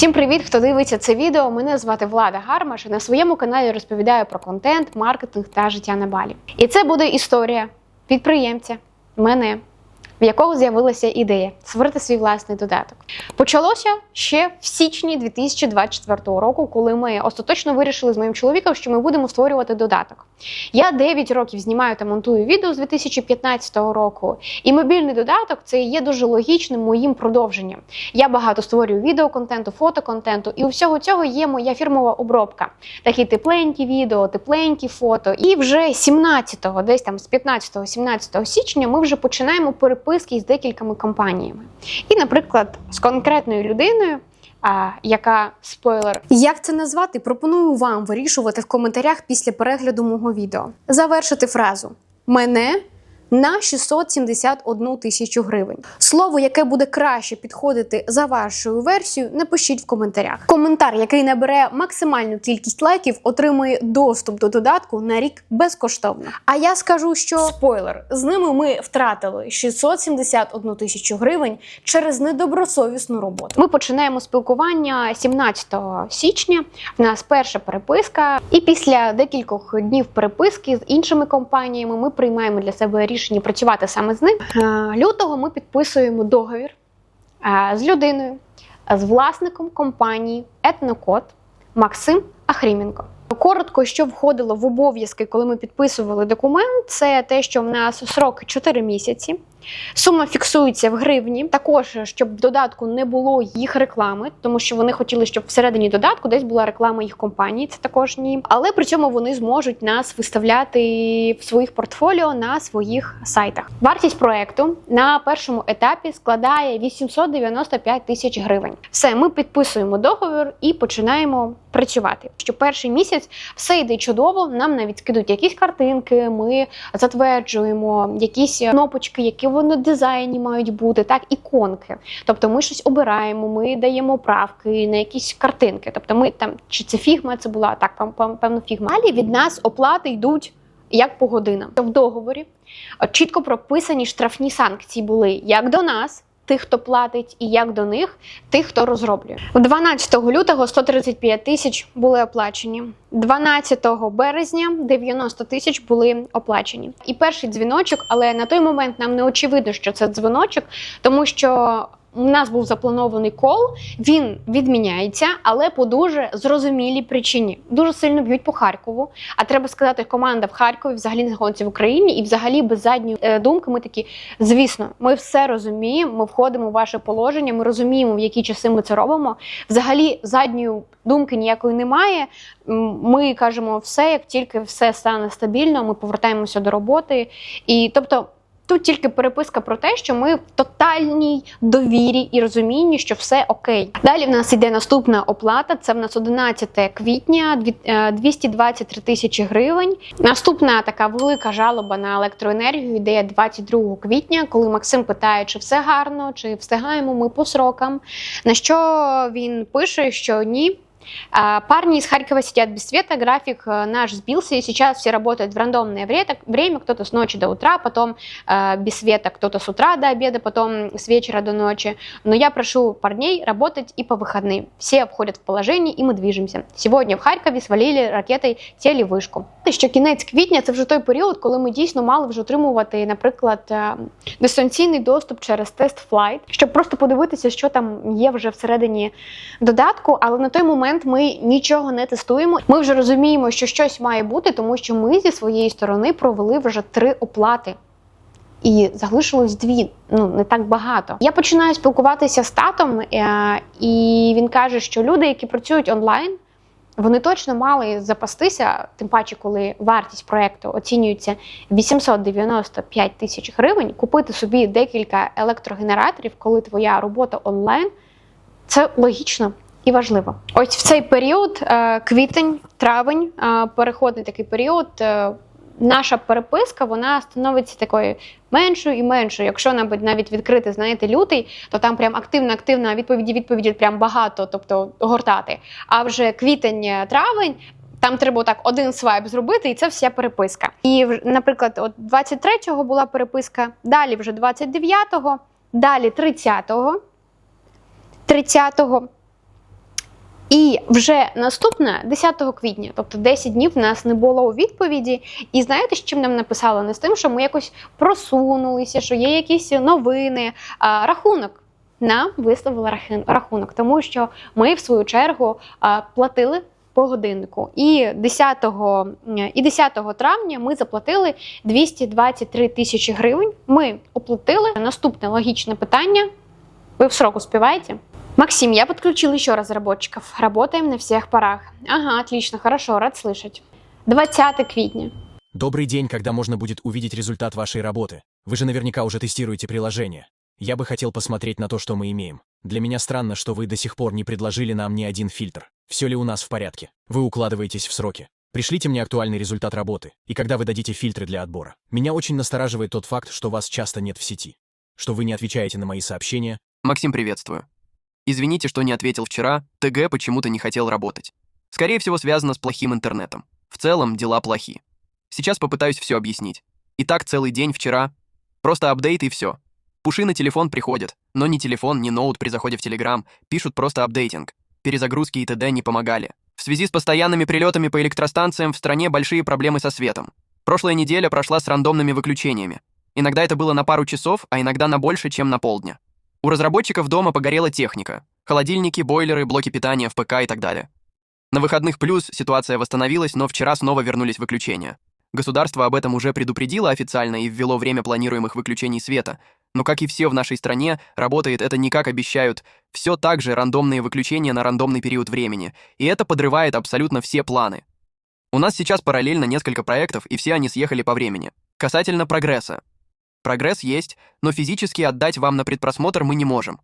Всім привіт, хто дивиться це відео. Мене звати Влада Гармаш. і На своєму каналі розповідаю про контент, маркетинг та життя на балі. І це буде історія підприємця, мене, в якого з'явилася ідея створити свій власний додаток. Почалося ще в січні 2024 року, коли ми остаточно вирішили з моїм чоловіком, що ми будемо створювати додаток. Я 9 років знімаю та монтую відео з 2015 року, і мобільний додаток це є дуже логічним моїм продовженням. Я багато створюю відеоконтенту, фотоконтенту, і у всього цього є моя фірмова обробка. Такі тепленькі відео, тепленькі фото. І вже 17-го, десь там з 15-17 січня, ми вже починаємо переписки з декількома компаніями. І, наприклад, з конкретною людиною. А яка спойлер? Як це назвати? Пропоную вам вирішувати в коментарях після перегляду мого відео. Завершити фразу мене на 671 тисячу гривень. Слово, яке буде краще підходити за вашою версією, напишіть в коментарях. Коментар, який набере максимальну кількість лайків, отримує доступ до додатку на рік безкоштовно. А я скажу, що спойлер, з ними ми втратили 671 тисячу гривень через недобросовісну роботу. Ми починаємо спілкування 17 січня. В нас перша переписка, і після декількох днів переписки з іншими компаніями ми приймаємо для себе рішення працювати саме з ним. Е, Лютого ми підписуємо договір е, з людиною, з власником компанії Етнокод Максим Ахріменко. Коротко, що входило в обов'язки, коли ми підписували документ, це те, що в нас срок 4 місяці. Сума фіксується в гривні. Також щоб в додатку не було їх реклами, тому що вони хотіли, щоб всередині додатку десь була реклама їх компанії. Це також ні. Але при цьому вони зможуть нас виставляти в своїх портфоліо на своїх сайтах. Вартість проекту на першому етапі складає 895 тисяч гривень. Все, ми підписуємо договір і починаємо працювати. Що перший місяць все йде чудово. Нам навіть скидуть якісь картинки. Ми затверджуємо якісь кнопочки, які вони в дизайні мають бути, так іконки. Тобто ми щось обираємо, ми даємо правки на якісь картинки. Тобто, ми там чи це фігма, це була так, певно, фігма. Далі від нас оплати йдуть. Як по годинам в договорі е, чітко прописані штрафні санкції були як до нас, тих, хто платить, і як до них, тих, хто розроблює. 12 лютого 135 тисяч були оплачені. 12 березня 90 тисяч були оплачені. І перший дзвіночок, але на той момент нам не очевидно, що це дзвіночок, тому що. У нас був запланований кол, він відміняється, але по дуже зрозумілій причині. Дуже сильно б'ють по Харкову. А треба сказати, команда в Харкові взагалі не знаходиться в Україні, і взагалі без задньої е, думки ми такі, звісно, ми все розуміємо. Ми входимо в ваше положення, ми розуміємо, в які часи ми це робимо. Взагалі, задньої думки ніякої немає. Ми кажемо все, як тільки все стане стабільно, ми повертаємося до роботи. І тобто. Тут тільки переписка про те, що ми в тотальній довірі і розумінні, що все окей. Далі в нас йде наступна оплата. Це в нас 11 квітня, дві- е, 223 тисячі гривень. Наступна така велика жалоба на електроенергію йде 22 квітня, коли Максим питає, чи все гарно, чи встигаємо ми по срокам. На що він пише, що ні. А, Парни из Харькова сидят без света, график э, наш сбился, и сейчас все работают в рандомное вре- время, кто-то с ночи до утра, потом э, без света, кто-то с утра до обеда, потом с вечера до ночи. Но я прошу парней работать и по выходным. Все входят в положение, и мы движемся. Сегодня в Харкові свалили ракетой телевишку. Що кінець квітня це вже той період, коли ми дійсно мали вже отримувати, наприклад, е, дистанційний доступ через тест Flight, щоб просто подивитися, що там є вже всередині додатку. Але на той момент ми нічого не тестуємо. Ми вже розуміємо, що щось має бути, тому що ми зі своєї сторони провели вже три оплати. І залишилось дві, ну не так багато. Я починаю спілкуватися з татом, е, і він каже, що люди, які працюють онлайн, вони точно мали запастися, тим паче, коли вартість проекту оцінюється 895 тисяч гривень, купити собі декілька електрогенераторів, коли твоя робота онлайн, це логічно. І важливо. Ось в цей період, е, квітень, травень, е, переходний такий період, е, наша переписка вона становиться такою меншою і меншою. Якщо навіть відкрити, знаєте, лютий, то там прям активна, активна відповіді, відповіді прям багато, тобто гортати. А вже квітень, травень. Там треба так один свайп зробити, і це вся переписка. І, наприклад, от 23-го була переписка, далі вже 29-го, далі 30-го, 30-го, І вже наступне 10 квітня, тобто 10 днів, в нас не було у відповіді. І знаєте, з чим нам написали? Не з тим, що ми якось просунулися, що є якісь новини. А, рахунок нам виставили рахунок, тому що ми, в свою чергу, платили по годиннику. І 10, і 10 травня ми заплатили 223 тисячі гривень. Ми оплатили. Наступне логічне питання. Ви в срок успеваете? Максим, я подключил еще разработчиков. Работаем на всех парах. Ага, отлично, хорошо, рад слышать. 20 квитня. Добрый день, когда можно будет увидеть результат вашей работы. Вы же наверняка уже тестируете приложение. Я бы хотел посмотреть на то, что мы имеем. Для меня странно, что вы до сих пор не предложили нам ни один фильтр. Все ли у нас в порядке? Вы укладываетесь в сроки. Пришлите мне актуальный результат работы, и когда вы дадите фильтры для отбора. Меня очень настораживает тот факт, что вас часто нет в сети. Что вы не отвечаете на мои сообщения. Максим, приветствую. Извините, что не ответил вчера, ТГ почему-то не хотел работать. Скорее всего, связано с плохим интернетом. В целом, дела плохи. Сейчас попытаюсь все объяснить. Итак, целый день вчера. Просто апдейт и все. Пуши на телефон приходят, но ни телефон, ни ноут при заходе в Телеграм пишут просто апдейтинг. Перезагрузки и т.д. не помогали. В связи с постоянными прилетами по электростанциям в стране большие проблемы со светом. Прошлая неделя прошла с рандомными выключениями. Иногда это было на пару часов, а иногда на больше, чем на полдня. У разработчиков дома погорела техника. Холодильники, бойлеры, блоки питания в ПК и так далее. На выходных плюс ситуация восстановилась, но вчера снова вернулись выключения. Государство об этом уже предупредило официально и ввело время планируемых выключений света. Но, как и все в нашей стране, работает это не как обещают. Все так же рандомные выключения на рандомный период времени. И это подрывает абсолютно все планы. У нас сейчас параллельно несколько проектов, и все они съехали по времени. Касательно прогресса. Прогресс есть, но физически отдать вам на предпросмотр мы не можем.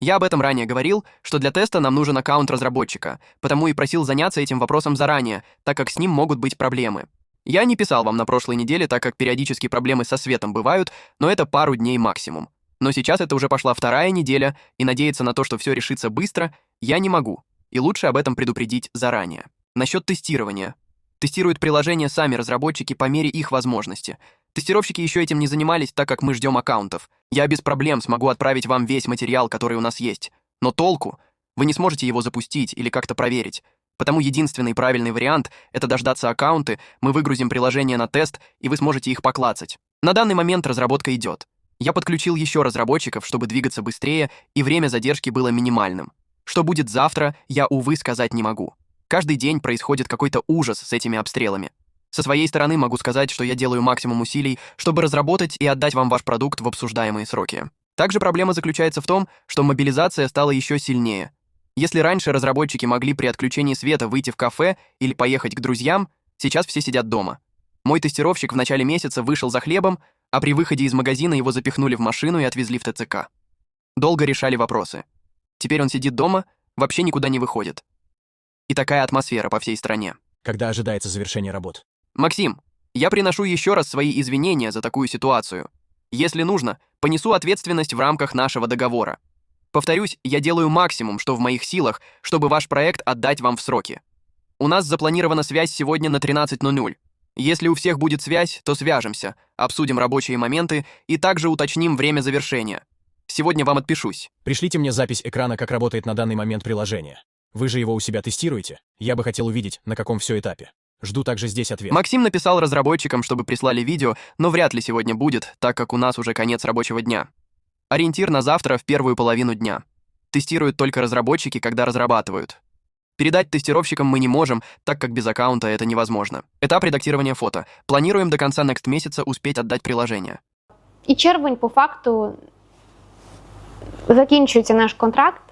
Я об этом ранее говорил, что для теста нам нужен аккаунт разработчика, потому и просил заняться этим вопросом заранее, так как с ним могут быть проблемы. Я не писал вам на прошлой неделе, так как периодически проблемы со светом бывают, но это пару дней максимум. Но сейчас это уже пошла вторая неделя, и надеяться на то, что все решится быстро, я не могу. И лучше об этом предупредить заранее. Насчет тестирования. Тестируют приложения сами разработчики по мере их возможности. Тестировщики еще этим не занимались, так как мы ждем аккаунтов. Я без проблем смогу отправить вам весь материал, который у нас есть. Но толку? Вы не сможете его запустить или как-то проверить. Потому единственный правильный вариант — это дождаться аккаунты, мы выгрузим приложение на тест, и вы сможете их поклацать. На данный момент разработка идет. Я подключил еще разработчиков, чтобы двигаться быстрее, и время задержки было минимальным. Что будет завтра, я, увы, сказать не могу. Каждый день происходит какой-то ужас с этими обстрелами. Со своей стороны могу сказать, что я делаю максимум усилий, чтобы разработать и отдать вам ваш продукт в обсуждаемые сроки. Также проблема заключается в том, что мобилизация стала еще сильнее. Если раньше разработчики могли при отключении света выйти в кафе или поехать к друзьям, сейчас все сидят дома. Мой тестировщик в начале месяца вышел за хлебом, а при выходе из магазина его запихнули в машину и отвезли в ТЦК. Долго решали вопросы. Теперь он сидит дома, вообще никуда не выходит. И такая атмосфера по всей стране. Когда ожидается завершение работ? Максим, я приношу еще раз свои извинения за такую ситуацию. Если нужно, понесу ответственность в рамках нашего договора. Повторюсь, я делаю максимум, что в моих силах, чтобы ваш проект отдать вам в сроки. У нас запланирована связь сегодня на 13.00. Если у всех будет связь, то свяжемся, обсудим рабочие моменты и также уточним время завершения. Сегодня вам отпишусь. Пришлите мне запись экрана, как работает на данный момент приложение. Вы же его у себя тестируете? Я бы хотел увидеть, на каком все этапе. Жду также здесь ответ. Максим написал разработчикам, чтобы прислали видео, но вряд ли сегодня будет, так как у нас уже конец рабочего дня. Ориентир на завтра в первую половину дня. Тестируют только разработчики, когда разрабатывают. Передать тестировщикам мы не можем, так как без аккаунта это невозможно. Этап редактирования фото. Планируем до конца next месяца успеть отдать приложение. І червень, по факту, закінчується наш контракт.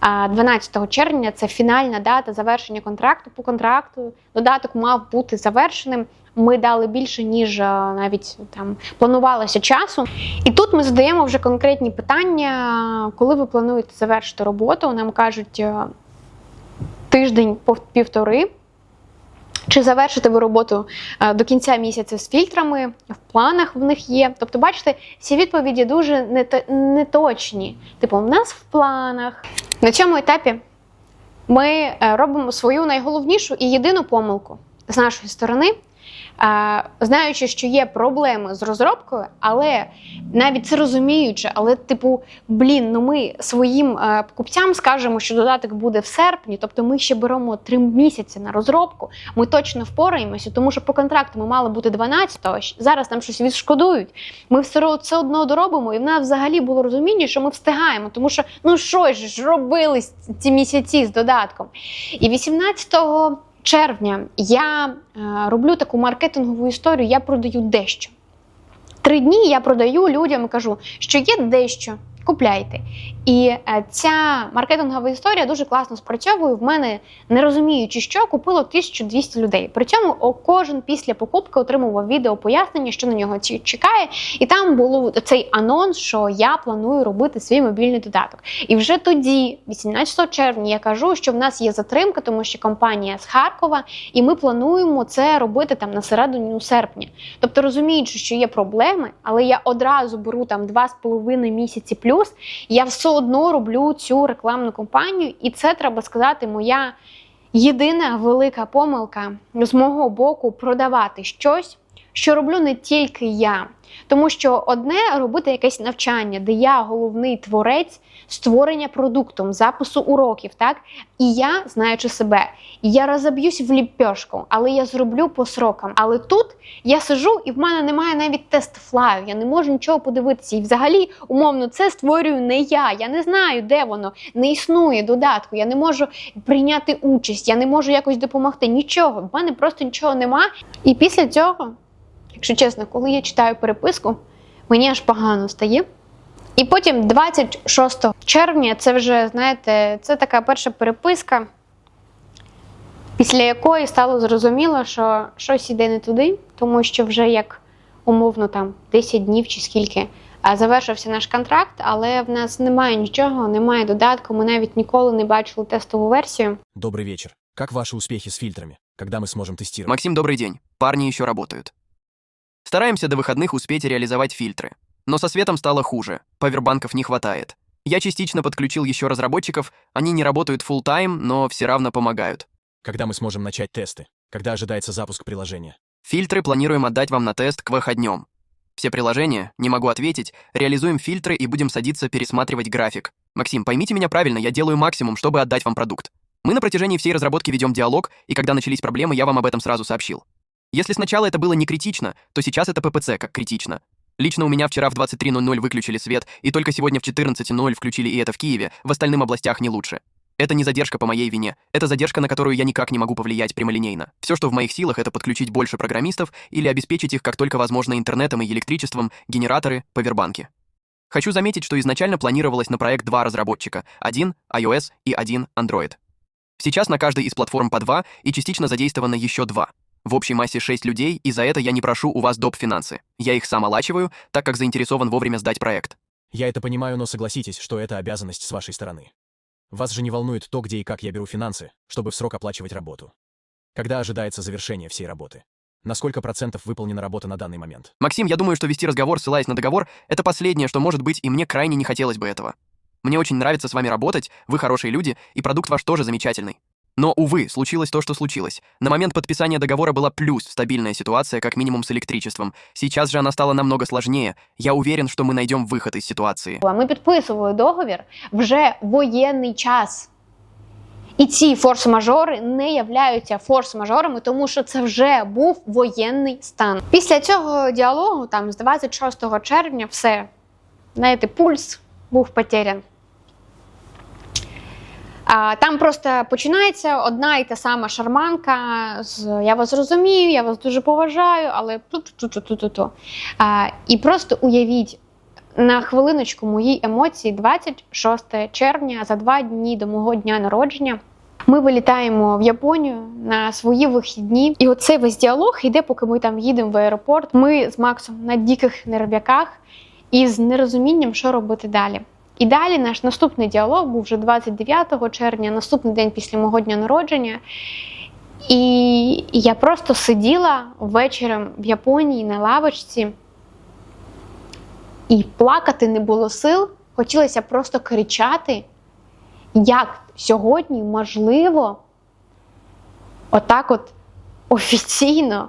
А 12 червня це фінальна дата завершення контракту. По контракту додаток мав бути завершеним. Ми дали більше, ніж навіть там планувалося часу. І тут ми задаємо вже конкретні питання, коли ви плануєте завершити роботу. Нам кажуть е, тиждень півтори. Чи завершите ви роботу е, до кінця місяця з фільтрами? В планах в них є. Тобто, бачите, ці відповіді дуже нето- неточні. Типу, в нас в планах. На цьому етапі ми е, робимо свою найголовнішу і єдину помилку з нашої сторони. Знаючи, що є проблеми з розробкою, але навіть це розуміючи, але, типу, блін, ну ми своїм е, покупцям скажемо, що додаток буде в серпні, тобто ми ще беремо три місяці на розробку. Ми точно впораємося, тому що по контракту ми мали бути 12-го, зараз нам щось відшкодують. Ми все одно доробимо, і в нас взагалі було розуміння, що ми встигаємо, тому що ну що ж робили ці місяці з додатком. І 18 червня я е, роблю таку маркетингову історію, я продаю дещо. Три дні я продаю людям кажу, що є дещо, купляйте. І е, ця маркетингова історія дуже класно спрацьовує. В мене, не розуміючи, що купило 1200 людей. При цьому кожен після покупки отримував відео пояснення, що на нього чекає. І там було цей анонс, що я планую робити свій мобільний додаток. І вже тоді, 18 червня, я кажу, що в нас є затримка, тому що компанія з Харкова, і ми плануємо це робити там на середину серпня. Тобто, розуміючи, що є проблеми, але я одразу беру там 2,5 місяці плюс, я все одно роблю цю рекламну кампанію, і це треба сказати, моя єдина велика помилка з мого боку продавати щось, що роблю не тільки я. Тому що одне робити якесь навчання, де я головний творець створення продуктом, запису уроків, так? І я, знаючи себе, я розоб'юсь в ліпешку, але я зроблю по срокам. Але тут я сижу, і в мене немає навіть тест флаю, я не можу нічого подивитися. І взагалі, умовно, це створюю не я. Я не знаю, де воно не існує додатку. Я не можу прийняти участь, я не можу якось допомогти. Нічого, в мене просто нічого нема. І після цього, якщо чесно, коли я читаю переписку, мені аж погано стає. І потім, 26 червня, це вже, знаєте, це така перша переписка, після якої стало зрозуміло, що щось іде не туди, тому що вже як умовно там 10 днів чи скільки а, завершився наш контракт, але в нас немає нічого, немає додатку. Ми навіть ніколи не бачили тестову версію. Добрый вечер. Как ваши успехи с фильтрами? Когда мы сможем тестировать? Максим, добрый день. Парни еще работают. Стараемся до выходных успеть реализовать фильтры. Но со светом стало хуже. Павербанков не хватает. Я частично подключил еще разработчиков, они не работают full time, но все равно помогают. Когда мы сможем начать тесты? Когда ожидается запуск приложения? Фильтры планируем отдать вам на тест к выходнем. Все приложения, не могу ответить, реализуем фильтры и будем садиться пересматривать график. Максим, поймите меня правильно, я делаю максимум, чтобы отдать вам продукт. Мы на протяжении всей разработки ведем диалог, и когда начались проблемы, я вам об этом сразу сообщил. Если сначала это было не критично, то сейчас это ППЦ как критично. Лично у меня вчера в 23.00 выключили свет, и только сегодня в 14.00 включили и это в Киеве, в остальных областях не лучше. Это не задержка по моей вине, это задержка, на которую я никак не могу повлиять прямолинейно. Все, что в моих силах, это подключить больше программистов или обеспечить их как только возможно интернетом и электричеством, генераторы, павербанки. Хочу заметить, что изначально планировалось на проект два разработчика, один iOS и один Android. Сейчас на каждой из платформ по два и частично задействовано еще два. В общей массе 6 людей, и за это я не прошу у вас доп. финансы. Я их сам олачиваю, так как заинтересован вовремя сдать проект. Я это понимаю, но согласитесь, что это обязанность с вашей стороны. Вас же не волнует то, где и как я беру финансы, чтобы в срок оплачивать работу. Когда ожидается завершение всей работы? На сколько процентов выполнена работа на данный момент? Максим, я думаю, что вести разговор, ссылаясь на договор, это последнее, что может быть, и мне крайне не хотелось бы этого. Мне очень нравится с вами работать, вы хорошие люди, и продукт ваш тоже замечательный. Но, увы, случилось то, что случилось. На момент подписания договора была плюс стабильная ситуация, как минимум с электричеством. Сейчас же она стала намного сложнее. Я уверен, что мы найдем выход из ситуации. Ми підписували договір вже воєнний час. І ці форс-мажори не являються форс-мажорами, тому що це вже був воєнний стан. Після цього діалогу, там з 26 червня, все, знаєте, пульс був потерян. Там просто починається одна і та сама шарманка з Я вас розумію, я вас дуже поважаю, але ту-ту-ту-ту-ту-ту. І просто уявіть, на хвилиночку мої емоції 26 червня, за два дні до мого дня народження. Ми вилітаємо в Японію на свої вихідні, і оцей весь діалог йде, поки ми там їдемо в аеропорт. Ми з Максом на диких нерв'яках і з нерозумінням, що робити далі. І далі наш наступний діалог був вже 29 червня, наступний день після мого дня народження. І я просто сиділа вечором в Японії на лавочці, і плакати не було сил. Хотілося просто кричати, як сьогодні можливо отак от офіційно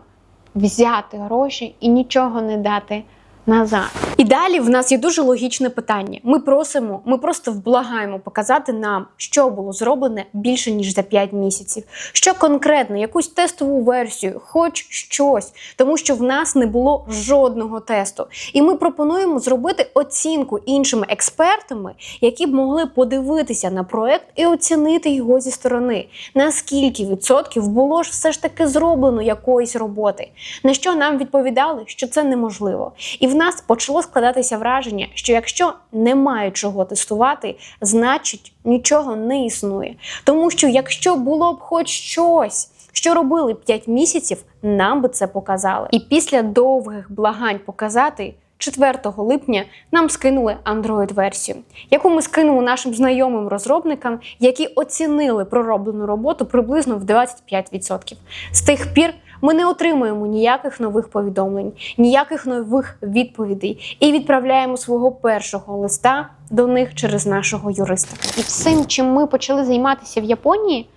взяти гроші і нічого не дати назад. Далі в нас є дуже логічне питання. Ми просимо, ми просто вблагаємо показати нам, що було зроблене більше ніж за 5 місяців. Що конкретно, якусь тестову версію, хоч щось, тому що в нас не було жодного тесту. І ми пропонуємо зробити оцінку іншими експертами, які б могли подивитися на проект і оцінити його зі сторони. Наскільки відсотків було ж все ж таки зроблено якоїсь роботи? На що нам відповідали, що це неможливо. І в нас почало складатися враження, що якщо немає чого тестувати, значить нічого не існує. Тому що якщо було б хоч щось, що робили 5 місяців, нам би це показали. І після довгих благань показати. 4 липня нам скинули Android-версію, яку ми скинули нашим знайомим розробникам, які оцінили пророблену роботу приблизно в 25%. З тих пір ми не отримуємо ніяких нових повідомлень, ніяких нових відповідей і відправляємо свого першого листа до них через нашого юриста. І всім, чим ми почали займатися в Японії,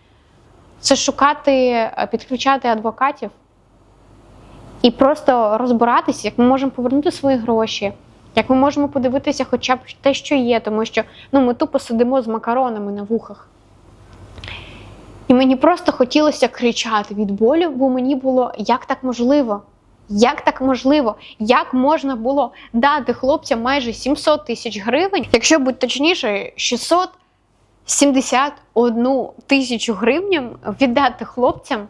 це шукати, е, підключати адвокатів і просто розбиратися, як ми можемо повернути свої гроші, як ми можемо подивитися хоча б те, що є, тому що ну, ми тупо сидимо з макаронами на вухах. І мені просто хотілося кричати від болю, бо мені було як так можливо? Як так можливо? Як можна було дати хлопцям майже 700 тисяч гривень, якщо бути точніше, 671 тисячу гривень віддати хлопцям,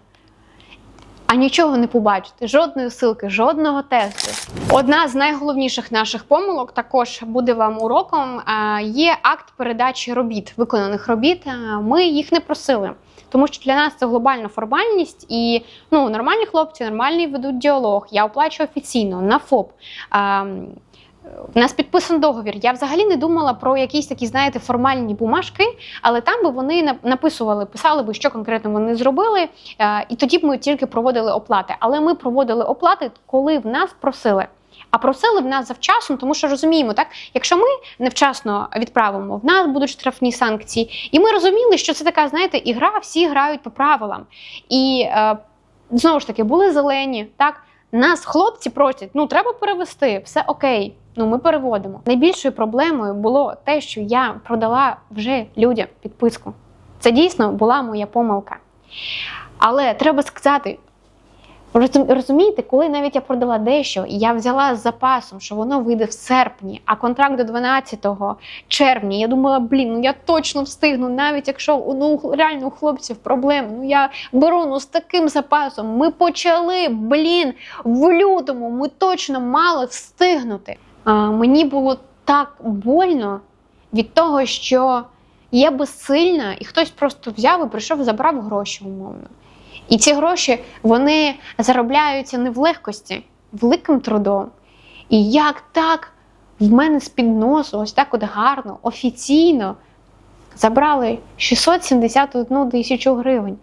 а нічого не побачити, жодної силки, жодного тесту. Одна з найголовніших наших помилок також буде вам уроком. Є акт передачі робіт, виконаних робіт. Ми їх не просили. Тому що для нас це глобальна формальність, і ну нормальні хлопці, нормальний ведуть діалог. Я оплачую офіційно на ФОП. В нас підписаний договір. Я взагалі не думала про якісь такі, знаєте, формальні бумажки, але там би вони написували, писали би, що конкретно вони зробили, е, і тоді б ми тільки проводили оплати. Але ми проводили оплати, коли в нас просили. А просили в нас завчасно, тому що розуміємо, так якщо ми невчасно відправимо, в нас будуть штрафні санкції. І ми розуміли, що це така, знаєте, ігра, всі грають по правилам. І е, знову ж таки були зелені, так. Нас хлопці просять, ну треба перевести, все окей. Ну ми переводимо. Найбільшою проблемою було те, що я продала вже людям підписку. Це дійсно була моя помилка. Але треба сказати, розумієте, коли навіть я продала дещо, я взяла з запасом, що воно вийде в серпні, а контракт до 12 червня. Я думала, блін, ну я точно встигну, навіть якщо ну, реально у хлопців проблеми. Ну я беру ну, з таким запасом. Ми почали, блін, в лютому ми точно мали встигнути. А, мені було так больно від того, що я безсильна, і хтось просто взяв і прийшов, забрав гроші умовно. І ці гроші вони заробляються не в легкості, великим трудом. І як так в мене з-під носу, ось так от гарно, офіційно забрали 671 тисячу гривень.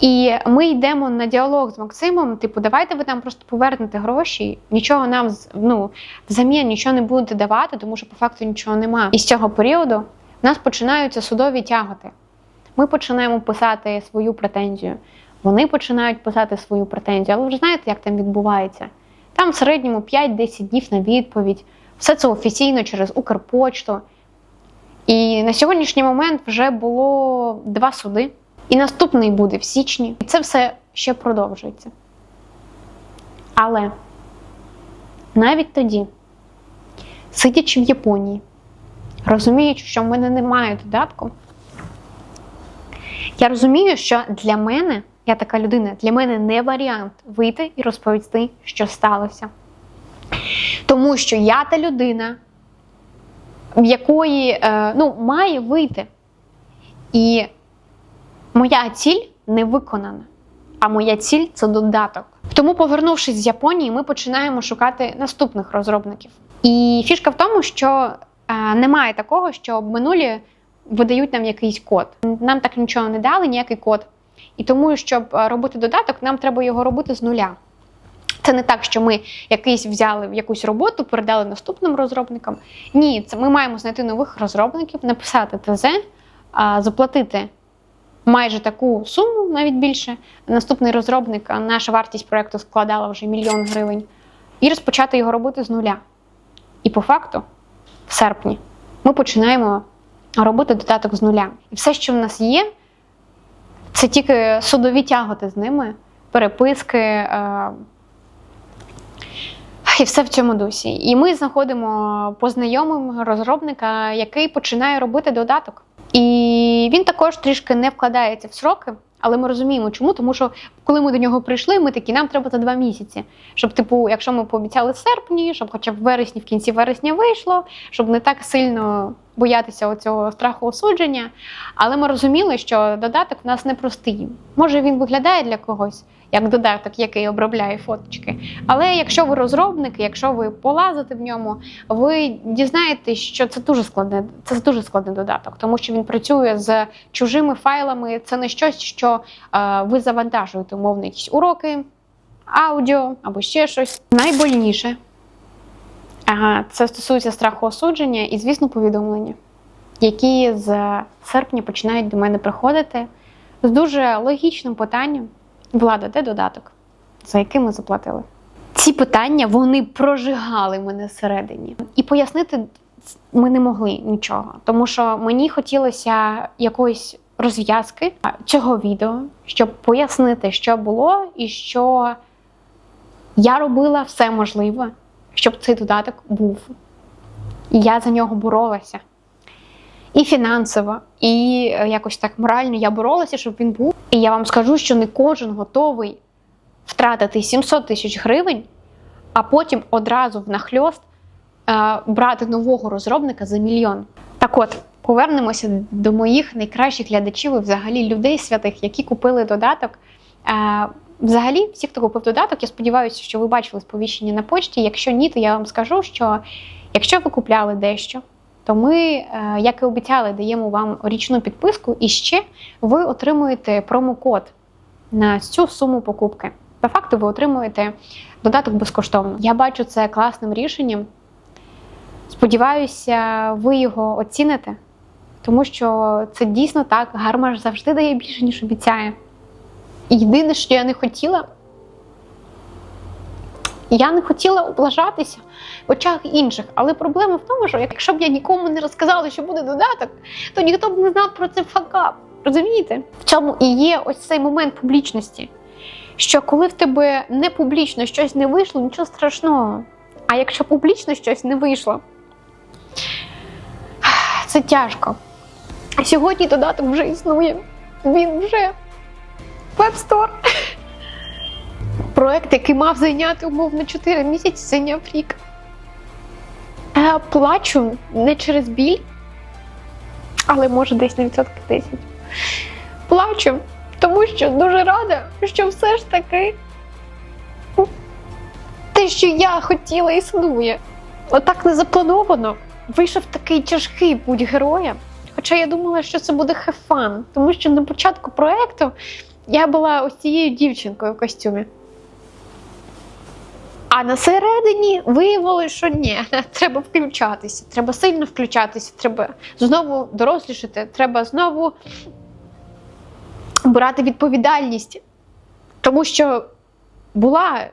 І ми йдемо на діалог з Максимом, типу, давайте ви нам просто повернете гроші, нічого нам ну, взамін нічого не будете давати, тому що по факту нічого нема. І з цього періоду в нас починаються судові тяготи. Ми починаємо писати свою претензію. Вони починають писати свою претензію. Але ви ж знаєте, як там відбувається? Там в середньому 5-10 днів на відповідь. Все це офіційно через Укрпочту. І на сьогоднішній момент вже було два суди. І наступний буде в січні. І це все ще продовжується. Але навіть тоді, сидячи в Японії, розуміючи, що в мене немає додатку, я розумію, що для мене, я така людина, для мене не варіант вийти і розповісти, що сталося. Тому що я та людина, в якої е, ну, має вийти. І моя ціль не виконана, а моя ціль це додаток. Тому, повернувшись з Японії, ми починаємо шукати наступних розробників. І фішка в тому, що е, немає такого, що минулі видають нам якийсь код. Нам так нічого не дали, ніякий код. І тому, щоб е, робити додаток, нам треба його робити з нуля. Це не так, що ми якийсь взяли якусь роботу, передали наступним розробникам. Ні, це ми маємо знайти нових розробників, написати ТЗ, заплатити майже таку суму, навіть більше. Наступний розробник, наша вартість проекту складала вже мільйон гривень, і розпочати його робити з нуля. І по факту, в серпні, ми починаємо робити додаток з нуля. І все, що в нас є, це тільки судові тяготи з ними, переписки. Е- і все в цьому дусі. І ми знаходимо по знайомим розробника, який починає робити додаток. І він також трішки не вкладається в сроки, але ми розуміємо, чому. Тому що коли ми до нього прийшли, ми такі, нам треба за два місяці. Щоб, типу, якщо ми пообіцяли в серпні, щоб хоча б в вересні, в кінці вересня вийшло, щоб не так сильно боятися оцього страху осудження. Але ми розуміли, що додаток в нас непростий. Може, він виглядає для когось як додаток, який обробляє фоточки. Але якщо ви розробник, якщо ви полазите в ньому, ви дізнаєтесь, що це дуже складне, це дуже складний додаток, тому що він працює з чужими файлами. Це не щось, що е, ви завантажуєте, умовно, якісь уроки, аудіо або ще щось. Найбольніше ага, це стосується страху осудження і, звісно, повідомлення, які з серпня починають до мене приходити з дуже логічним питанням. Влада, де додаток, за який ми заплатили? Ці питання вони прожигали мене всередині. І пояснити ми не могли нічого, тому що мені хотілося якоїсь розв'язки цього відео, щоб пояснити, що було, і що я робила все можливе, щоб цей додаток був. І я за нього боролася. І фінансово, і е, якось так морально я боролася, щоб він був. І я вам скажу, що не кожен готовий втратити 700 тисяч гривень, а потім одразу внахльост е, брати нового розробника за мільйон. Так от, повернемося до моїх найкращих глядачів і взагалі людей святих, які купили додаток. Е, Взагалі, всі, хто купив додаток, я сподіваюся, що ви бачили сповіщення на почті. Якщо ні, то я вам скажу, що якщо ви купляли дещо, то ми, е, як і обіцяли, даємо вам річну підписку, і ще ви отримуєте промокод на цю суму покупки. По факту, ви отримуєте додаток безкоштовно. Я бачу це класним рішенням. Сподіваюся, ви його оціните, тому що це дійсно так. Гармаш завжди дає більше, ніж обіцяє. Єдине, що я не хотіла, я не хотіла облажатися в очах інших. Але проблема в тому, що якщо б я нікому не розказала, що буде додаток, то ніхто б не знав про це факап. Розумієте? В цьому і є ось цей момент публічності. Що коли в тебе не публічно щось не вийшло, нічого страшного. А якщо публічно щось не вийшло, це тяжко. Сьогодні додаток вже існує. Він вже в App Store. Проект, який мав зайняти умовно 4 місяці, зайняв рік. Я плачу не через біль, але може десь на відсотки 10. Плачу, тому що дуже рада, що все ж таки те, що я хотіла, існує. Отак не заплановано. Вийшов такий тяжкий путь героя. Хоча я думала, що це буде хефан, тому що на початку проекту я була ось цією дівчинкою в костюмі. А на середині виявилося, що ні, треба включатися, треба сильно включатися, треба знову дорослішати, треба знову брати відповідальність. Тому що була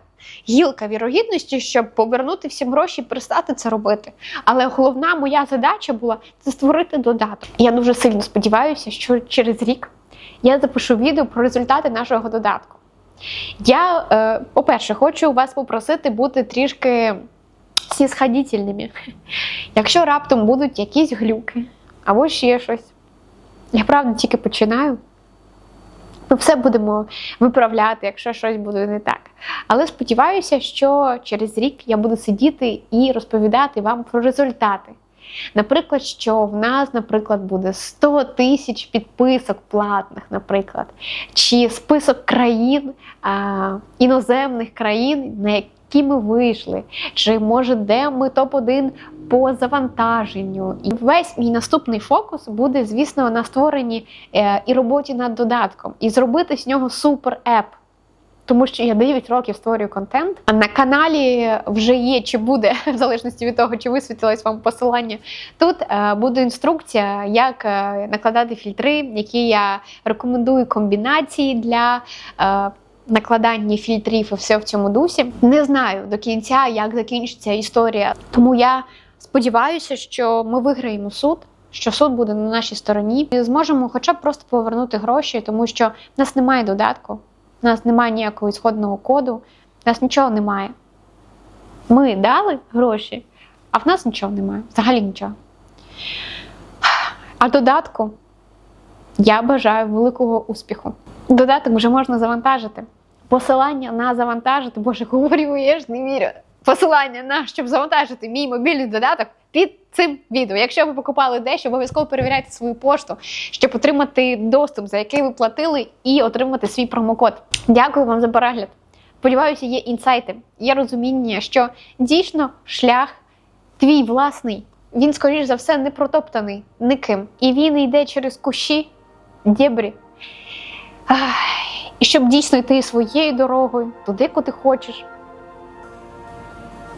гілка вірогідності, щоб повернути всім гроші і перестати це робити. Але головна моя задача була це створити додаток. Я дуже сильно сподіваюся, що через рік я запишу відео про результати нашого додатку. Я, е, по-перше, хочу вас попросити бути трішки снісходітельними. Якщо раптом будуть якісь глюки або ще щось, я правда тільки починаю. Ми все будемо виправляти, якщо щось буде не так. Але сподіваюся, що через рік я буду сидіти і розповідати вам про результати. Наприклад, що в нас, наприклад, буде 100 тисяч підписок платних, наприклад, чи список країн, іноземних країн, на які ми вийшли, чи може де ми топ-1 по завантаженню. І весь мій наступний фокус буде, звісно, на створенні е, і роботі над додатком, і зробити з нього супер еп. Тому що я 9 років створюю контент, а на каналі вже є чи буде, в залежності від того, чи висвітилось вам посилання. Тут е, буде інструкція, як е, накладати фільтри, які я рекомендую комбінації для. Е, Накладання фільтрів і все в цьому дусі. Не знаю до кінця, як закінчиться історія. Тому я сподіваюся, що ми виграємо суд, що суд буде на нашій стороні, і зможемо хоча б просто повернути гроші, тому що в нас немає додатку, в нас немає ніякого ісходного коду, в нас нічого немає. Ми дали гроші, а в нас нічого немає. Взагалі нічого. А додатку я бажаю великого успіху. Додаток вже можна завантажити. Посилання на завантажити, боже, говорю, я ж не вірю. Посилання на щоб завантажити мій мобільний додаток під цим відео. Якщо ви покупали дещо, обов'язково перевіряйте свою пошту, щоб отримати доступ, за який ви платили, і отримати свій промокод. Дякую вам за перегляд. Сподіваюся, є інсайти, є розуміння, що дійсно шлях твій власний, він, скоріш за все, не протоптаний никим. І він йде через кущі, дєбрі. І щоб дійсно йти своєю дорогою, туди, куди хочеш.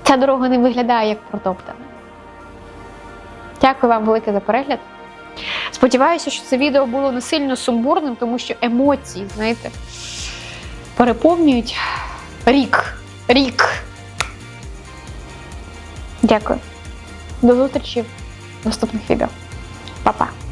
Ця дорога не виглядає як протоптана. Дякую вам велике за перегляд. Сподіваюся, що це відео було не сильно сумбурним, тому що емоції, знаєте, переповнюють рік. Рік. Дякую. До зустрічі в наступних відео. Па-па.